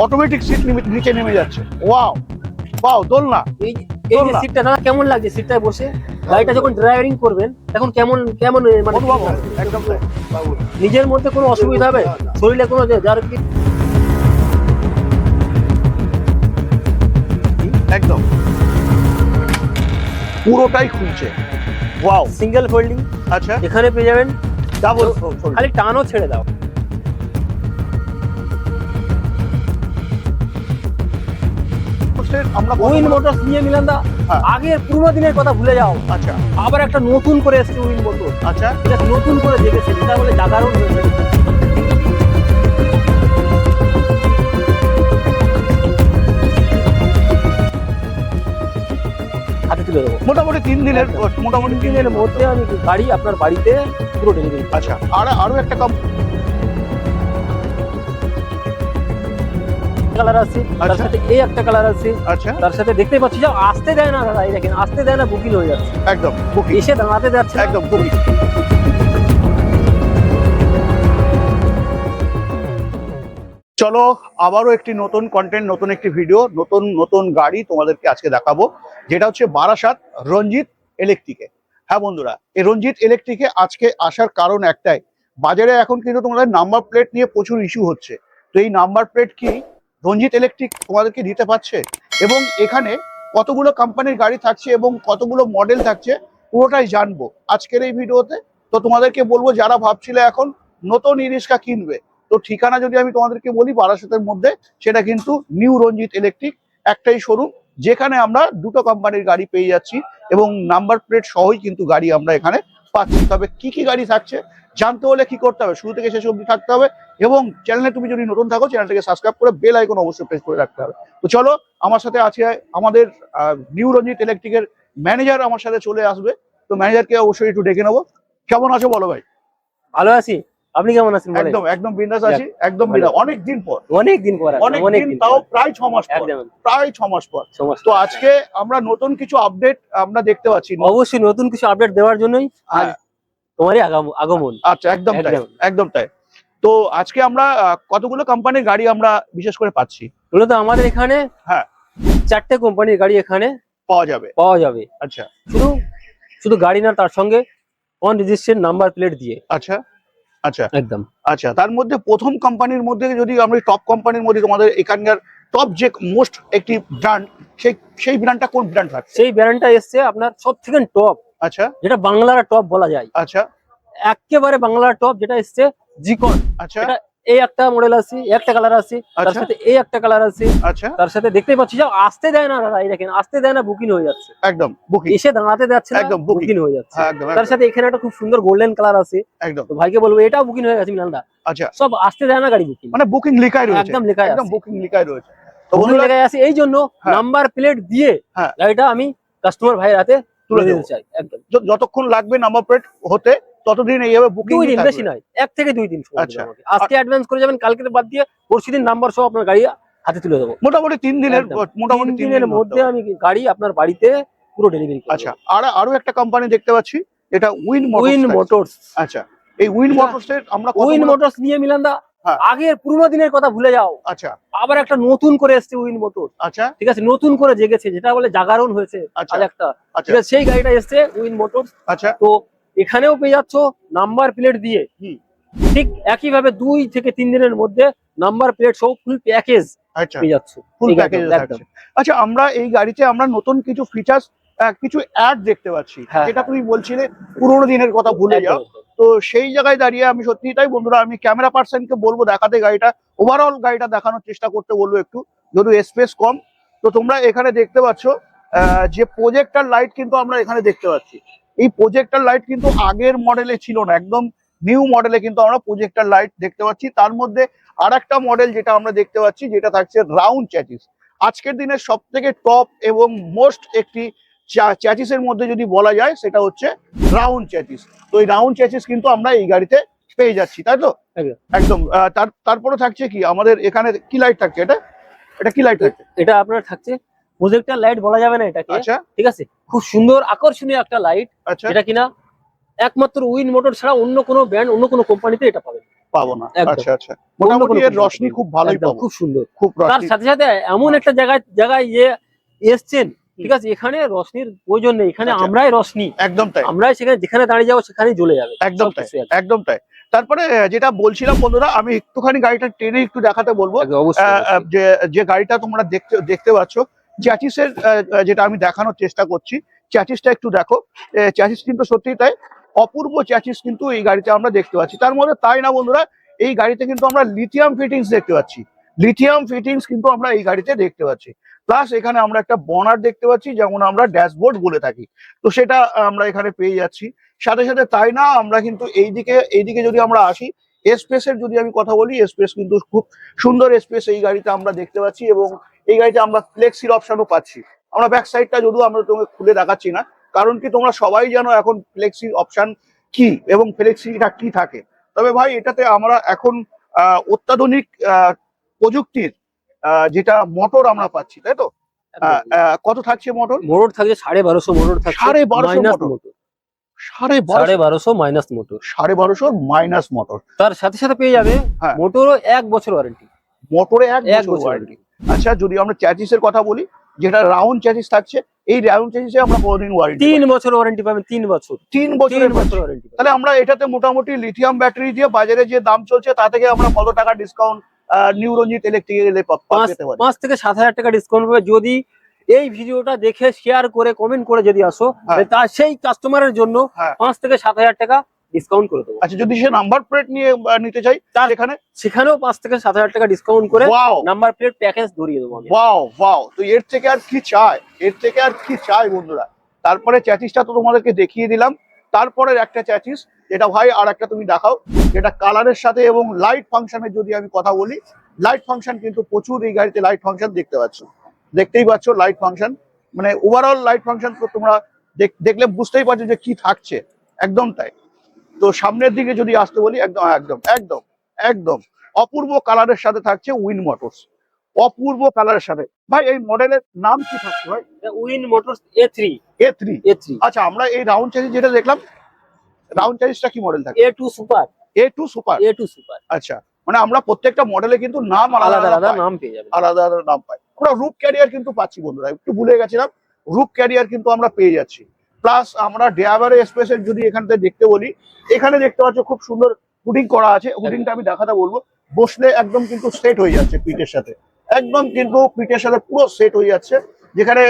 Automatic seat নিচে নেমে যাচ্ছে। ওয়াও ওয়াও দোলনা এই এই যে সিটটা দাদা কেমন লাগছে? সিটটায় বসে? গাড়িটা যখন ড্রাইভিং করবেন তখন কেমন কেমন মানে একদম তাই। নিজের মধ্যে কোনো অসুবিধা হবে? শরীরে কোনো যে- যার কি একদম। পুরোটাই খুলছে। ওয়াও সিঙ্গেল ফোল্ডিং আচ্ছা। এখানে পেয়ে যাবেন। ডাবল খালি টানও ছেড়ে দাও। আমরা উইন মোটরস নিয়ে মিলান দা হ্যাঁ। আগের পুরোনো দিনের কথা ভুলে যাও। আচ্ছা। আবার একটা নতুন করে এসছে উইন মোটর আচ্ছা। নতুন করে জেগেছে যেটা বলে জাগারণ হয়েছে হাতে তুলে দেবো। মোটামুটি তিন দিনের মোটামুটি তিন দিনের মধ্যে আমি গাড়ি আপনার বাড়িতে পুরো ডেলিভারি আচ্ছা। আর আরও একটা কম কালার আছে তার আচ্ছা। সাথে এই একটা কালার আছে আচ্ছা। তার সাথে দেখতে পাচ্ছি যে আসতে দেয় না দাদা এই দেখেন আসতে দেয় না বুকিং হয়ে যাচ্ছে। একদম এসে দাঁড়াতে যাচ্ছে একদম বুকিং চলো আবারও একটি নতুন কন্টেন্ট নতুন একটি ভিডিও নতুন নতুন গাড়ি তোমাদেরকে আজকে দেখাবো যেটা হচ্ছে বারাসাত রঞ্জিত ইলেকট্রিকে হ্যাঁ বন্ধুরা এই রঞ্জিত ইলেকট্রিকে আজকে আসার কারণ একটাই বাজারে এখন কিন্তু তোমাদের নাম্বার প্লেট নিয়ে প্রচুর ইস্যু হচ্ছে। তো এই নাম্বার প্লেট কি? রঞ্জিত ইলেকট্রিক তোমাদেরকে দিতে পারছে এবং এখানে কতগুলো কোম্পানির গাড়ি থাকছে এবং কতগুলো মডেল থাকছে পুরোটাই জানব। আজকের এই ভিডিওতে তো তোমাদেরকে বলব যারা ভাবছিলে এখন নতুন ইরিস্কা কিনবে, তো ঠিকানা যদি আমি তোমাদেরকে বলি বারাসাতের মধ্যে, সেটা কিন্তু নিউ রঞ্জিত ইলেকট্রিক একটাই শোরুম যেখানে আমরা দুটো কোম্পানির গাড়ি পেয়ে যাচ্ছি এবং নাম্বার প্লেট সহই কিন্তু গাড়ি আমরা এখানে পাচ্ছি। তবে কি কি গাড়ি থাকছে জানতে হলে কি করতে হবে? শুরু থেকে শেষ অবধি থাকতে হবে এবং চ্যানেলে তুমি যদি নতুন থাকো চ্যানেলটাকে সাবস্ক্রাইব করে বেল আইকন অবশ্যই প্রেস করে রাখতে হবে। তো চলো আমার সাথে আছে আমাদের নিউ রঞ্জিত ইলেকট্রিকের ম্যানেজার আমার সাথে চলে আসবে। তো ম্যানেজারকে অবশ্যই একটু ডেকে নেব। কেমন আছো বলো ভাই? ভালো আছি। আপনি কেমন আছেন একদম একদম বিন্দাস আছি একদম অনেক দিন পর অনেক দিন পর অনেক দিন তাও প্রায় ছ মাস পর প্রায় ছ মাস পর। তো আজকে আমরা নতুন কিছু আপডেট আমরা দেখতে পাচ্ছি। অবশ্যই নতুন কিছু আপডেট দেওয়ার জন্যই। তোমারই আগাম- আগমন। আচ্ছা একদম তাই একদম। তাই। তো আজকে আমরা কতগুলো কোম্পানির গাড়ি আমরা বিশেষ করে পাচ্ছি? মূলত আমাদের এখানে হ্যাঁ। চারটে কোম্পানির গাড়ি এখানে পাওয়া যাবে। পাওয়া যাবে। আচ্ছা। শুধু শুধু গাড়ি না তার সঙ্গে অন রেজিস্ট্রেশন নাম্বার প্লেট দিয়ে। আচ্ছা আচ্ছা। একদম। আচ্ছা তার মধ্যে প্রথম কোম্পানির মধ্যে যদি আমরা টপ কোম্পানির মধ্যে তোমাদের এখানকার টপ যে মোস্ট একটি ব্র্যান্ড সেই সেই ব্র্যান্ডটা কোন ব্র্যান্ড থাকছে সেই ব্র্যান্ডটা এসছে আপনার সব থেকে টপ আচ্ছা। যেটা বাংলার টপ বলা যায়। আচ্ছা। একেবারে বাংলার টপ যেটা এসছে জিকন আচ্ছা। এই একটা মডেল আছে একটা কালার আছে তার আচ্ছা। সাথে এই একটা কালার আছে আচ্ছা। তার সাথে দেখতে পাচ্ছি যে আসতে দেয় না দাদা এই দেখেন আসতে দেয় না বুকিং হয়ে যাচ্ছে। একদম বুকিং এসে দাঁড়াতে যাচ্ছে না একদম বুকিং হয়ে যাচ্ছে। হ্যাঁ একদম তার সাথে এখানে একটা খুব সুন্দর গোল্ডেন কালার আছে। একদম। তো ভাইকে বলব এটাও বুকিং হয়ে গেছে মিলানদা আচ্ছা। সব আসতে দেয় না গাড়ি বুকিং মানে বুকিং লেখাই রয়েছে। একদম লেখা একদম বুকিং লেখাই রয়েছে। তো বুকিং বন্ধুরা লেখা আছে এই জন্য হ্যাঁ। নাম্বার প্লেট দিয়ে হ্যাঁ। গাড়িটা আমি কাস্টমার ভাইয়ের হাতে তুলে দিতে চাই একদম। যতক্ষণ লাগবে নাম্বার প্লেট হতে ততদিন এইভাবে বুকিং দুই দিন বেশি নয় এক থেকে দুই দিন আচ্ছা। আজকে অ্যাডভান্স করে যাবেন কালকে বাদ দিয়ে পরশু দিন নাম্বার সহ আপনার গাড়ি হাতে তুলে দেবো। মোটামুটি তিন দিনের মোটামুটি তিন দিনের মধ্যে আমি গাড়ি আপনার বাড়িতে পুরো ডেলিভারি আচ্ছা আর আরও একটা কোম্পানি দেখতে পাচ্ছি এটা উইন উইন মোটরস আচ্ছা এই উইন মোটরস এর আমরা উইন মোটরস নিয়ে মিলান দা হ্যাঁ। আগের পুরোনো দিনের কথা ভুলে যাও। আচ্ছা। আবার একটা নতুন করে এসছে উইন মোটর। আচ্ছা। ঠিক আছে নতুন করে জেগেছে যেটা বলে জাগরণ হয়েছে আচ্ছা। আজ একটা। আচ্ছা। ঠিক আছে সেই গাড়িটা এসছে উইন মোটর। আচ্ছা। তো এখানেও পেয়ে যাচ্ছ নাম্বার প্লেট দিয়ে। ঠিক একই ভাবে দুই থেকে তিন দিনের মধ্যে নাম্বার প্লেট সহ ফুল প্যাকেজ আচ্ছা। পেয়ে যাচ্ছ। ফুল প্যাকেজ আচ্ছা আমরা এই গাড়িতে আমরা নতুন কিছু ফিচার্স কিছু অ্যাড দেখতে পাচ্ছি। হ্যাঁ, যেটা তুমি বলছিলে পুরোনো দিনের কথা ভুলে যাও। তো সেই জায়গায় দাঁড়িয়ে আমি সত্যি তাই বন্ধুরা আমি ক্যামেরা পার্সনকে বলব দেখাতে গাড়িটা। ওভারঅল গাড়িটা দেখানোর চেষ্টা করতে বলব একটু যেহেতু স্পেস কম। তো তোমরা এখানে দেখতে পাচ্ছ যে প্রজেক্টার লাইট কিন্তু আমরা এখানে দেখতে পাচ্ছি। এই প্রজেক্টার লাইট কিন্তু আগের মডেলে ছিল না একদম নিউ মডেলে কিন্তু আমরা প্রজেক্টার লাইট দেখতে পাচ্ছি। তার মধ্যে আর একটা মডেল যেটা আমরা দেখতে পাচ্ছি যেটা থাকছে রাউন্ড চ্যাচিস আজকের দিনের সব থেকে টপ এবং মোস্ট একটি চ্যাচিসের মধ্যে যদি বলা যায় সেটা হচ্ছে রাউন্ড চ্যাচিস তো এই রাউন্ড চ্যাচিস কিন্তু আমরা এই গাড়িতে পেয়ে যাচ্ছি তাই তো? একদম। তারপরে থাকছে কি? আমাদের এখানে কি লাইট থাকছে এটা? এটা কি লাইট থাকছে? এটা আপনার থাকছে প্রজেক্টর লাইট বলা যাবে না এটাকে আচ্ছা। ঠিক আছে? খুব সুন্দর আকর্ষণীয় একটা লাইট আচ্ছা। যেটা কিনা একমাত্র উইন মোটর ছাড়া অন্য কোনো ব্র্যান্ড অন্য কোনো কোম্পানিতে এটা পাবেন। পাবো না। আচ্ছা আচ্ছা। মোটামুটি এর রশনি খুব ভালোই পাবো। খুব সুন্দর। খুব তার সাথে সাথে এমন একটা জায়গায় জায়গায় যে এসছেন ঠিক আছে এখানে রশনির প্রয়োজন নেই এখানে আচ্ছা। আমরাই রশনি একদম তাই। আমরাই সেখানে যেখানে দাঁড়িয়ে যাব সেখানেই জ্বলে যাবে। একদম তাই একদম। তাই। তারপরে যেটা বলছিলাম বন্ধুরা আমি একটুখানি গাড়িটা টেনে একটু দেখাতে বলব। যে যে গাড়িটা তোমরা দেখতে দেখতে পাচ্ছ চ্যাচিসের যেটা আমি দেখানোর চেষ্টা করছি চ্যাচিসটা একটু দেখো। চ্যাচিস কিন্তু সত্যি তাই অপূর্ব চ্যাচিস কিন্তু এই গাড়িতে আমরা দেখতে পাচ্ছি। তার মধ্যে তাই না বন্ধুরা এই গাড়িতে কিন্তু আমরা লিথিয়াম ফিটিংস দেখতে পাচ্ছি। লিথিয়াম ফিটিংস কিন্তু আমরা এই গাড়িতে দেখতে পাচ্ছি। প্লাস এখানে আমরা একটা বনার দেখতে পাচ্ছি, যেমন আমরা ড্যাশবোর্ড বলে থাকি। তো সেটা আমরা এখানে পেয়ে যাচ্ছি। সাথে সাথে তাই না, আমরা কিন্তু এইদিকে এইদিকে যদি আমরা আসি এসপেসের যদি আমি কথা বলি এসপেস কিন্তু খুব সুন্দর স্পেস এই গাড়িতে আমরা দেখতে পাচ্ছি এবং এই গাড়িতে আমরা ফ্লেক্সির অপশনও পাচ্ছি। আমরা ব্যাক সাইডটা যদিও আমরা তোমাকে খুলে দেখাচ্ছি না, কারণ কি তোমরা সবাই জানো এখন ফ্লেক্সির অপশন কি এবং ফ্লেক্সিটা কি থাকে। তবে ভাই, এটাতে আমরা এখন অত্যাধুনিক প্রযুক্তির যেটা মোটর আমরা পাচ্ছি তাই তো? কত থাকছে মোটর? মোটর থাকছে সাড়ে বারোশো মোটর থাকছে সাড়ে বারোশো মোটর। সাড়ে বারোশো? বারোশো মাইনাস মোটর। সাড়ে বারোশোর মাইনাস মোটর। তার সাথে সাথে পেয়ে যাবে হ্যাঁ। মোটরও এক বছর ওয়ারেন্টি। মোটরে এক বছর ওয়ারেন্টি। আচ্ছা যদি আমরা চ্যাচিসের কথা বলি যেটা রাউন্ড চ্যাচিস থাকছে এই রাউন্ড আমরা কোনোদিন ওয়ারেন্টি তিন বছর ওয়ারেন্টি পাবেন তিন বছর। তিন তিন বছরের বছর ওয়ারেন্টি তাহলে আমরা এটাতে মোটামুটি লিথিয়াম ব্যাটারি দিয়ে বাজারে যে দাম চলছে তা থেকে আমরা কত টাকা ডিসকাউন্ট নিউ রঞ্জিত ইলেকট্রিক পাঁচ থেকে সাত হাজার টাকা ডিসকাউন্ট পাবে। যদি এই ভিডিওটা দেখে শেয়ার করে কমেন্ট করে যদি আসো হ্যাঁ। তা সেই কাস্টমারের জন্য হ্যাঁ। পাঁচ থেকে সাত হাজার টাকা ডিসকাউন্ট করে দেবো। আচ্ছা যদি সে নাম্বার প্লেট নিয়ে নিতে চাই তার- সেখানে? সেখানেও পাঁচ থেকে সাত হাজার টাকা ডিসকাউন্ট করে নাম্বার প্লেট প্যাকেজ ধরিয়ে দেবো আমি। ওয়াও ওয়াও তো এর থেকে আর কি চাই? এর থেকে আর কি চাই বন্ধুরা? তারপরে চ্যাচিসটা তো তোমাদেরকে দেখিয়ে দিলাম। তারপরে একটা চ্যাচিস যেটা ভাই আর একটা তুমি দেখাও যেটা কালারের সাথে এবং লাইট ফাংশনের যদি আমি কথা বলি লাইট ফাংশন কিন্তু প্রচুর এই গাড়িতে লাইট ফাংশন দেখতে পাচ্ছ। দেখতেই পাচ্ছ লাইট ফাংশন মানে ওভারঅল লাইট ফাংশন তো তোমরা দেখলে বুঝতেই পারছ যে কি থাকছে। একদম তাই। তো সামনের দিকে যদি আসতে বলি একদম একদম একদম একদম। অপূর্ব কালারের সাথে থাকছে উইন মোটরস অপূর্ব কালারের সাথে। ভাই এই মডেলের নাম কি থাকছে ভাই? Win Motors A three A three A three আচ্ছা আমরা এই রাউন্ড চার্জ যেটা দেখলাম রাউন্ড চার্জটা কি মডেল থাকে? A two super A two super A two super আচ্ছা মানে আমরা প্রত্যেকটা মডেলে কিন্তু নাম আলাদা আলাদা নাম পেয়ে যাবে আলাদা আলাদা নাম পাই। আমরা রুপ ক্যারিয়ার কিন্তু পাচ্ছি বন্ধুরা একটু ভুলে গেছিলাম। রুপ ক্যারিয়ার কিন্তু আমরা পেয়ে যাচ্ছি। প্লাস আমরা ড্রাইভারের স্পেসের যদি এখান থেকে দেখতে বলি এখানে দেখতে পাচ্ছ খুব সুন্দর হুডিং করা আছে। হুডিংটা আমি দেখাতে বলব। বসলে একদম কিন্তু সেট হয়ে যাচ্ছে পিঠের সাথে। একদম কিন্তু পিঠের সাথে পুরো সেট হয়ে যাচ্ছে। যেখানে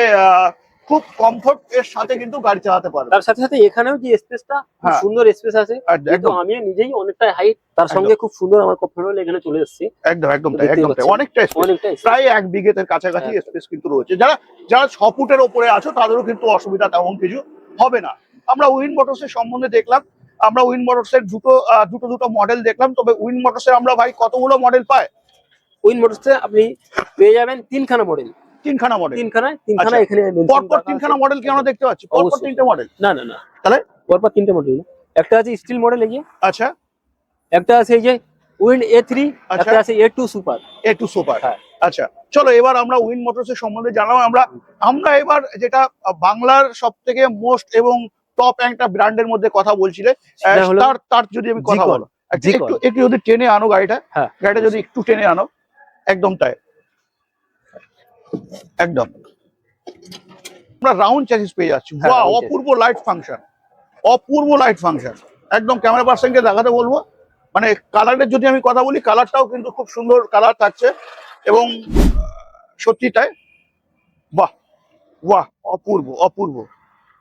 খুব কমফোর্ট এর সাথে কিন্তু গাড়ি চালাতে পারবে। তার সাথে সাথে এখানেও যে স্পেসটা হ্যাঁ। সুন্দর স্পেস আছে। একদম। আমি নিজেই অনেকটা হাইট তার সঙ্গে খুব সুন্দর আমার কমফোর্টেবল এখানে চলে এসেছি। একদম একদম একদম। অনেকটা। অনেকটা প্রায় এক বিঘেতের কাছাকাছি হ্যাঁ। স্পেস কিন্তু রয়েছে। যারা যারা ছ ফুটের ওপরে আছো তাদেরও কিন্তু অসুবিধা তেমন কিছু হবে না। আমরা উইন মোটরস এর সম্বন্ধে দেখলাম। আমরা উইন মোটরস এর দুটো দুটো দুটো মডেল দেখলাম। তবে উইন মোটরস এর আমরা ভাই কতগুলো মডেল পাই উইন মোটরসে আপনি পেয়ে যাবেন তিনখানা মডেল তিনখানা মডেল তিনখানা তিনখানা আচ্ছা। এখানে পরপর তিনখানা মডেল কি আমরা দেখতে পাচ্ছি? পরপর। তিনটে মডেল না না না। তাহলে? পরপর তিনটে মডেল একটা আছে স্টিল মডেল এই আচ্ছা। একটা আছে এই যে উইন এ থ্রি। একটা আছে A two super A two super. আচ্ছা চলো এবার আমরা উইন মোটরস এর সম্বন্ধে জানলাম আমরা আমরা এবার যেটা বাংলার সব থেকে মোস্ট এবং টপ একটা ব্র্যান্ডের মধ্যে কথা বলছিলে তার তার যদি আমি কথা বলো। একটু একটু যদি টেনে আনো গাড়িটা হ্যাঁ। গাড়িটা যদি একটু টেনে আনো একদম তাই। একদম। আমরা রাউন্ড চ্যাসিস পেয়ে যাচ্ছি। হ্যাঁ, বাহ অপূর্ব লাইট ফাংশন অপূর্ব লাইট ফাংশন একদম ক্যামেরা পার্সনকে দেখাতে বলব। মানে কালারের যদি আমি কথা বলি কালারটাও কিন্তু খুব সুন্দর কালার থাকছে। এবং আহ, সত্যি তাই? বাহ বাহ অপূর্ব অপূর্ব।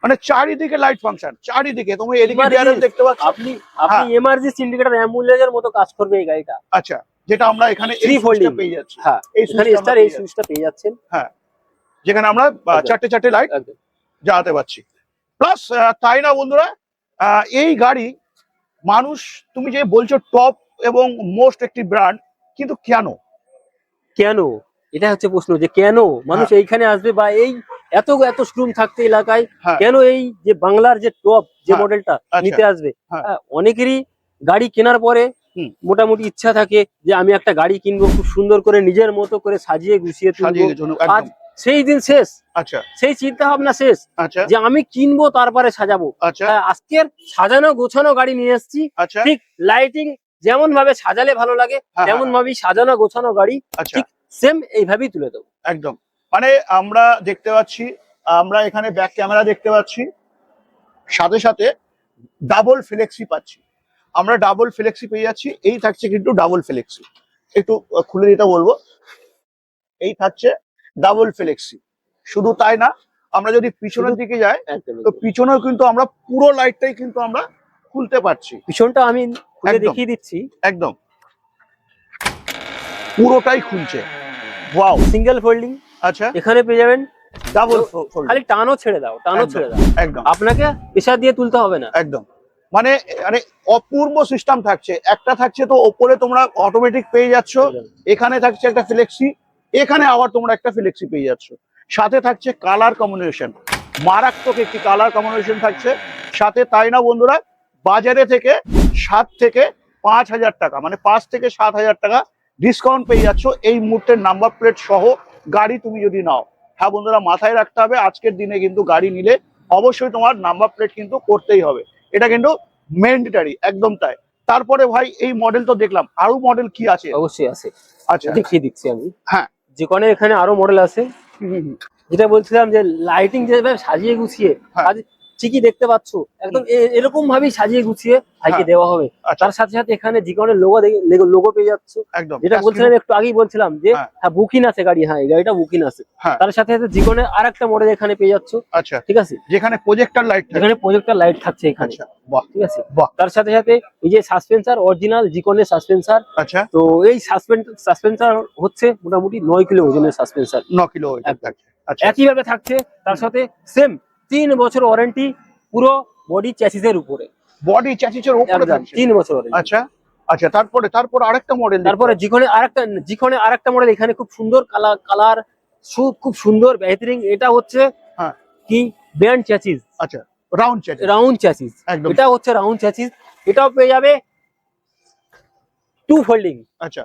মানে চারিদিকে লাইট ফাংশন চারিদিকে। তুমি এদিকে দেখতে পাচ্ছ? আপনি আপনি এমআরজি সিন্ডিকেটার অ্যাম্বুলেন্সের মতো কাজ করবে এই গাড়িটা। আচ্ছা। যেটা আমরা এখানে এই Three সুইচটা পেয়ে যাচ্ছি। হ্যাঁ এই স্টার এই। সুইচটা পেয়ে যাচ্ছেন। যেখানে আমরা চারটে চারটে লাইট একদম জ্বালাতে পারছি। প্লাস তাই না বন্ধুরা? এই গাড়ি মানুষ তুমি যে বলছো টপ এবং মোস্ট একটি ব্র্যান্ড কিন্তু কেন? কেন? এটা হচ্ছে প্রশ্ন যে কেন মানুষ এইখানে আসবে বা এই এত এত শোরুম থাকতে এলাকায় হ্যাঁ। কেন এই যে বাংলার যে টপ যে হ্যাঁ, মডেলটা আচ্ছা। নিতে আসবে? হ্যাঁ। হ্যাঁ, অনেকেরই গাড়ি কেনার পরে। মোটামুটি ইচ্ছা থাকে যে আমি একটা গাড়ি কিনবো খুব সুন্দর করে নিজের মতো করে সাজিয়ে গুছিয়ে তুলবো। আজ সেই দিন শেষ। আচ্ছা। সেই চিন্তা ভাবনা শেষ। আচ্ছা। যে আমি কিনবো তারপরে সাজাবো। আচ্ছা। হ্যাঁ, আজকের সাজানো গোছানো গাড়ি নিয়ে এসেছি। আচ্ছা। ঠিক লাইটিং যেমন ভাবে সাজালে ভালো লাগে হ্যাঁ, তেমন ভাবেই সাজানো গোছানো গাড়ি আচ্ছা। ঠিক সেম এইভাবেই তুলে দেবো। একদম। মানে আমরা দেখতে পাচ্ছি আমরা এখানে ব্যাক ক্যামেরা দেখতে পাচ্ছি সাথে সাথে ডাবল ফ্লেক্সি পাচ্ছি। আমরা ডাবল ফ্লেক্সি পেয়ে যাচ্ছি। এই থাকছে কিন্তু ডাবল ফ্লেক্সি একটু খুলে দিতে বলব। এই থাকছে ডাবল ফ্লেক্সি শুধু তাই না আমরা যদি পিছনের দিকে যাই তো পিছনেও কিন্তু আমরা পুরো লাইটটাই কিন্তু আমরা খুলতে পারছি। পিছনটা আমি খুলে দেখিয়ে দিচ্ছি। একদম। পুরোটাই খুলছে। ওয়াও সিঙ্গেল ফোল্ডিং আচ্ছা। এখানে পেয়ে যাবেন ডাবল খালি টানও ছেড়ে দাও টানও ছেড়ে দাও। একদম। আপনাকে প্রেশার দিয়ে তুলতে হবে না। একদম। মানে মানে অপূর্ব সিস্টেম থাকছে। একটা থাকছে তো ওপরে তোমরা অটোমেটিক পেয়ে যাচ্ছ এখানে থাকছে একটা ফ্লেক্সি এখানে আবার তোমরা একটা ফ্লেক্সি পেয়ে যাচ্ছ। সাথে থাকছে কালার কম্বিনেশন মারাত্মক একটি কালার কম্বিনেশন থাকছে। সাথে তাই না বন্ধুরা বাজারে থেকে সাত থেকে পাঁচ হাজার টাকা মানে পাঁচ থেকে সাত হাজার টাকা ডিসকাউন্ট পেয়ে যাচ্ছ। এই মুহূর্তের নাম্বার প্লেট সহ গাড়ি তুমি যদি নাও হ্যাঁ বন্ধুরা মাথায় রাখতে হবে আজকের দিনে কিন্তু গাড়ি নিলে অবশ্যই তোমার নাম্বার প্লেট কিন্তু করতেই হবে। এটা কিন্তু ম্যান্ডেটারি একদম তাই তারপরে ভাই এই মডেল তো দেখলাম আরও মডেল কি আছে অবশ্যই আছে আচ্ছা দেখিয়ে দিচ্ছি আমি হ্যাঁ। যেখানে এখানে আরও মডেল আছে। যেটা বলছিলাম যে লাইটিং যেভাবে সাজিয়ে গুছিয়ে হ্যাঁ। ঠিকই দেখতে পাচ্ছ। একদম এরকম ভাবেই সাজিয়ে গুছিয়ে ভাইকে হ্যাঁ। দেওয়া হবে। আচ্ছা। তার সাথে সাথে এখানে জীবনের লোগো লোগো পেয়ে যাচ্ছ। একদম। যেটা বলছিলাম একটু আগেই বলছিলাম যে হ্যাঁ। হ্যাঁ বুকিং আছে গাড়ি। হ্যাঁ এই গাড়িটা বুকিং আছে। হ্যাঁ। তার সাথে সাথে জীবনের আর একটা মডেল এখানে পেয়ে যাচ্ছ। আচ্ছা। ঠিক আছে? যেখানে প্রজেক্টর লাইট যেখানে প্রজেক্টর লাইট থাকছে এখানে। আচ্ছা ঠিক আছে। তার সাথে সাথে এই যে সাসপেন্সার অরিজিনাল জিকনের সাসপেন্সার আচ্ছা। তো এই সাসপেন্স সাসপেন্সার হচ্ছে মোটামুটি নয় কিলো ওজনের সাসপেন্সার ন কিলো আচ্ছা। একইভাবে থাকছে তার সাথে সেম তিন বছর ওয়ারেন্টি পুরো বডি চ্যাসিসের উপরে। বডি চ্যাসিসের উপরে তিন বছর আচ্ছা আচ্ছা তারপরে তারপরে আরেকটা মডেল তারপরে জিকনে আরেকটা জিকনে আরেকটা মডেল এখানে খুব সুন্দর কালার কালার খুব সুন্দর বেহতরিন এটা হচ্ছে হ্যাঁ। কি? ব্যান্ড চ্যাসিস আচ্ছা রাউন্ড চ্যাসিস রাউন্ড চ্যাসিস একদম। এটা হচ্ছে রাউন্ড চ্যাসিস এটাও পেয়ে যাবে টু ফোল্ডিং আচ্ছা।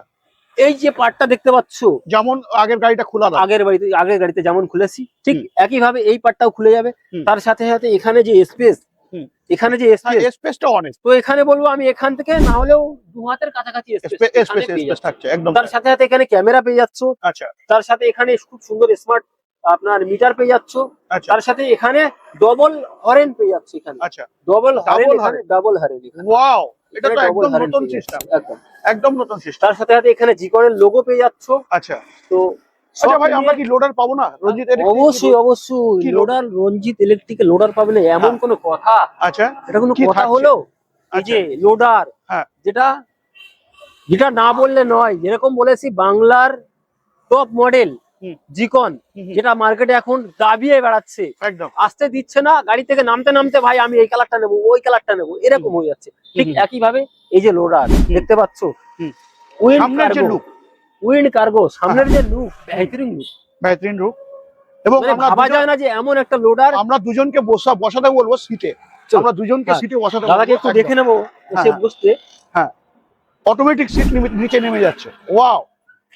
এই যে পার্টটা দেখতে পাচ্ছ যেমন আগের গাড়িটা খোলা আগের বাড়িতে আগের গাড়িতে যেমন খুলেছি ঠিক একইভাবে এই পার্টটাও খুলে যাবে। তার সাথে সাথে এখানে যে স্পেস। এখানে যে স্পেস স্পেসটা অনেক তো এখানে বলব আমি এখান থেকে না হলেও দু হাতের কাছাকাছি স্পেস। থাকছে একদম তার সাথে সাথে এখানে ক্যামেরা পেয়ে যাচ্ছ। আচ্ছা। তার সাথে এখানে খুব সুন্দর স্মার্ট আপনার মিটার পেয়ে যাচ্ছ। আচ্ছা। তার সাথে এখানে ডবল হরেন পেয়ে যাচ্ছ এখানে। আচ্ছা। Double horn double horn wow এটা তো একদম নতুন সিস্টেম একদম। নতুন সিস্টেম তার সাথে সাথে এখানে জিকনের লোগো পেয়ে যাচ্ছ। আচ্ছা। তো আচ্ছা ভাই আমরা কি লোডার পাবো না? রঞ্জিত অবশ্যই অবশ্যই। লোডার রঞ্জিত ইলেকট্রিকে লোডার পাবে না এমন হ্যাঁ। কোনো কথা। আচ্ছা। এটা কোনো কথা হলো? এই আচ্ছা। যে লোডার হ্যাঁ। যেটা যেটা না বললে নয় যেরকম বলেছি বাংলার টপ মডেল। জিকন যেটা মার্কেটে এখন দাবিয়ে বেড়াচ্ছে। একদম। আসতে দিচ্ছে না গাড়ি থেকে নামতে নামতে ভাই আমি এই কালারটা নেব ওই কালারটা নেব। এরকম হয়ে যাচ্ছে। ঠিক একই ভাবে এই যে লোডার দেখতে পাচ্ছ? উইন্ড কার্গো সামনের যে লুক বেহতরিন লুক বেহতরিন লুক এবং মানে ভাবা যায় না যে এমন একটা লোডার আমরা দুজনকে বসা বসাতে বলব সিটে আমরা দুজনকে হ্যাঁ। সিটে বসাতে দাদাকে একটু দেখে নেব সে হ্যাঁ। অটোমেটিক সিট নিচে নেমে যাচ্ছে। ওয়াও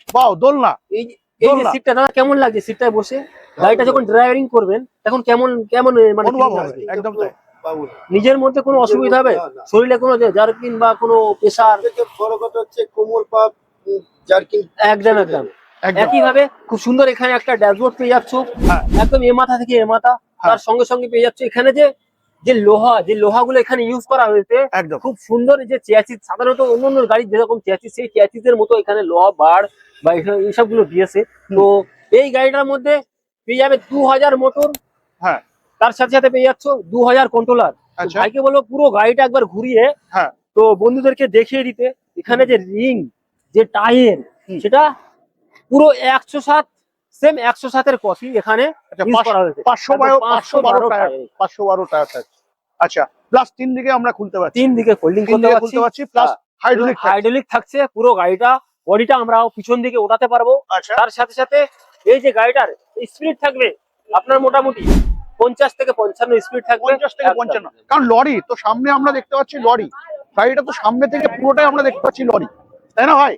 ওয়াও দোলনা। এই এই যে। সিটটা দাদা কেমন লাগছে সিটটায় বসে? গাড়িটা যখন ড্রাইভিং করবেন তখন কেমন কেমন মানে? একদম তাই। নিজের মধ্যে কোনো অসুবিধা হবে? শরীরে কোনো জার্কিন বা কোনো প্রেশার থেকে বড় কথা হচ্ছে কোমর পা উম, জার্কিং একদম একদম। একদম। একই ভাবে খুব সুন্দর এখানে একটা ড্যাশবোর্ড পেয়ে যাচ্ছ। হ্যাঁ। একদম এ মাথা থেকে এ মাথা। তার সঙ্গে সঙ্গে পেয়ে যাচ্ছ এখানে যে যে লোহা যে লোহাগুলো এখানে ইউজ করা হয়েছে একদম। খুব সুন্দর যে চেয়াচিস সাধারণত অন্য অন্য গাড়ির যেরকম চেয়াচিস সেই চেয়াচিসের মতো এখানে লোহা বার বা এইসব- এইসবগুলো দিয়েছে তো এই গাড়িটার মধ্যে পেয়ে যাবে দু হাজার মোটর। হ্যাঁ। তার সাথে সাথে পেয়ে যাচ্ছ দু হাজার কন্ট্রোলার ভাইকে বলব পুরো গাড়িটা একবার ঘুরিয়ে। হ্যাঁ। তো বন্ধুদেরকে দেখিয়ে দিতে এখানে যে রিং যে টায়ার সেটা পুরো একশো সাত সেম একশো সাতের কপি এখানে আচ্ছা পাঁচশো বারো পাঁচশো বারো। পাঁচশো বারো টায়ার থাকছে আচ্ছা প্লাস তিন দিকে আমরা খুলতে পারছি। তিন দিকে ফোল্ডিং করতে পারছি। পারছি প্লাস হাইড্রোলিক হাইড্রোলিক থাকছে পুরো গাড়িটা বডিটা আমরা পিছন দিকে ওঠাতে পারব। আচ্ছা। তার সাথে সাথে এই যে গাড়িটার স্পিড থাকবে আপনার মোটামুটি পঞ্চাশ থেকে পঞ্চান্ন স্পিড থাকবে। পঞ্চাশ থেকে পঞ্চান্ন। কারণ লরি তো সামনে আমরা দেখতে পাচ্ছি লরি। গাড়িটা তো সামনে থেকে পুরোটাই আমরা দেখতে পাচ্ছি লরি। তাই না ভাই?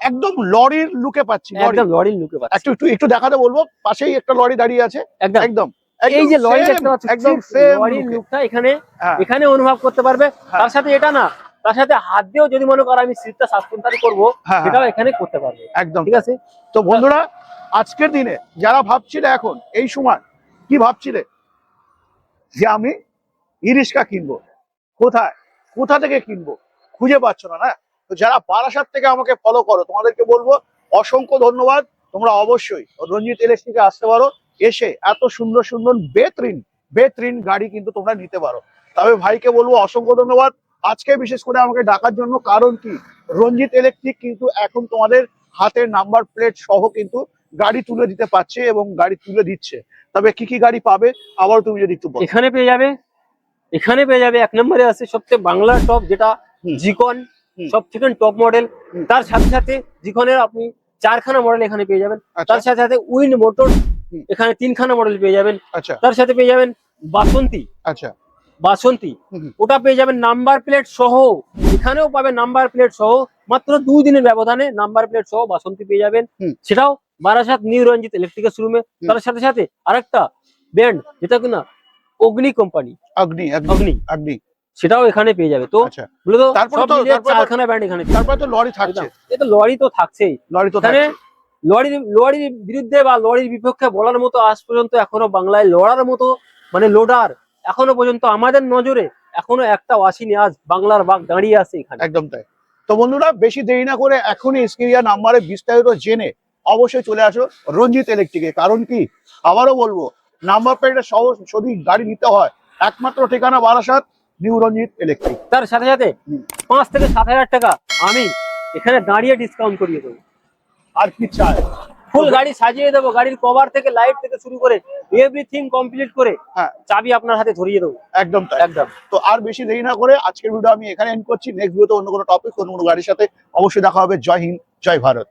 একদম লরির লুকে পাচ্ছি একদম লরির লুকে পাচ্ছে। একটু একটু একটু দেখাতে বলব পাশেই একটা লরি দাঁড়িয়ে আছে। একদম। একদম। এই যে লরি দেখতে পাচ্ছি একদম সেম লরির লুকটা এখানে হ্যাঁ। এখানে অনুভব করতে পারবে। হ্যাঁ। তার সাথে এটা না তার সাথে হাত দিয়েও যদি মনে করো আমি সিটটা সাসপেন্সারি করব হ্যাঁ হ্যাঁ, সেটাও এখানে করতে পারবে। একদম। ঠিক আছে? তো বন্ধুরা আজকের দিনে যারা ভাবছিলে এখন এই সময় কি ভাবছিলে? যে আমি ই রিক্সা কিনবো। কোথায়? কোথা থেকে কিনবো? খুঁজে পাচ্ছ না না? তো যারা বারাসাত থেকে আমাকে ফলো করো তোমাদেরকে বলব অসংখ্য ধন্যবাদ। তোমরা অবশ্যই রঞ্জিত ইলেকট্রিকে আসতে পারো। এসে এত সুন্দর সুন্দর বেতরিন বেতরিন গাড়ি কিন্তু তোমরা নিতে পারো। তবে ভাইকে বলব অসংখ্য ধন্যবাদ। আজকে বিশেষ করে আমাকে ডাকার জন্য কারণ কি? রঞ্জিত ইলেকট্রিক কিন্তু এখন তোমাদের হাতের নাম্বার প্লেট সহ কিন্তু গাড়ি তুলে দিতে পারছে এবং গাড়ি তুলে দিচ্ছে। তবে কি কি গাড়ি পাবে? আবার তুমি যদি একটু এখানে পেয়ে যাবে এখানে পেয়ে যাবে এক নম্বরে আছে সবচেয়ে বাংলা টপ যেটা। জিকন সব থেকে টপ মডেল তার সাথে সাথে জিকনের আপনি চারখানা মডেল এখানে পেয়ে যাবেন। আচ্ছা। তার সাথে সাথে উইন্ড মোটর এখানে তিনখানা মডেল পেয়ে যাবেন। আচ্ছা। তার সাথে পেয়ে যাবেন বাসন্তী। আচ্ছা। বাসন্তী। ওটা পেয়ে যাবেন নাম্বার প্লেট সহ এখানেও পাবেন নাম্বার প্লেট সহ মাত্র দুই দিনের ব্যবধানে নাম্বার প্লেট সহ বাসন্তী পেয়ে যাবেন। সেটাও বারাসাত নিউ রঞ্জিত ইলেকট্রিকের শোরুমে। তার সাথে সাথে আরেকটা ব্র্যান্ড যেটা কিনা অগ্নি কোম্পানি অগ্নি অগ্নি অগ্নি। সেটাও এখানে পেয়ে যাবে। তো আচ্ছা। তারপরে সব তো- চারখানা ব্র্যান্ড এখানে তারপরে তো লরি থাকছে। যাবে। এটা লরি তো থাকছেই। লরি তো এখানে থাকছে। লরির লরির বিরুদ্ধে বা লরির বিপক্ষে বলার মতো আজ পর্যন্ত এখনও বাংলায় লড়ার মতো মানে লোডার এখনও পর্যন্ত আমাদের নজরে এখনও একটা আসেনি আজ বাংলার বাঘ দাঁড়িয়ে আছে এখানে। একদম তাই। তো বন্ধুরা বেশি দেরি না করে এখনই স্ক্রিয়া নাম্বারে বিস্তারিত জেনে অবশ্যই চলে আসো রঞ্জিত ইলেকট্রিকে। কারণ কি? আবারও বলব নাম্বার প্লেটের সহ যদি গাড়ি নিতে হয় একমাত্র ঠিকানা বারাসাত নিউ রঞ্জিত ইলেকট্রিক। তার সাথে সাথে পাঁচ থেকে সাত হাজার টাকা আমি এখানে দাঁড়িয়ে ডিসকাউন্ট করিয়ে দেবো। আর কি চায় ফুল গাড়ি সাজিয়ে দেবো গাড়ির কভার থেকে লাইট থেকে শুরু করে এভরিথিং কমপ্লিট করে হ্যাঁ। চাবি আপনার হাতে ধরিয়ে দেবো। একদম একদম। তো আর বেশি দেরি না করে আজকের ভিডিও আমি এখানে এন্ড করছি। নেক্সট ভিডিওতে অন্য কোনো টপিক অন্য কোনো গাড়ির সাথে অবশ্যই দেখা হবে। জয় হিন্দ জয় ভারত।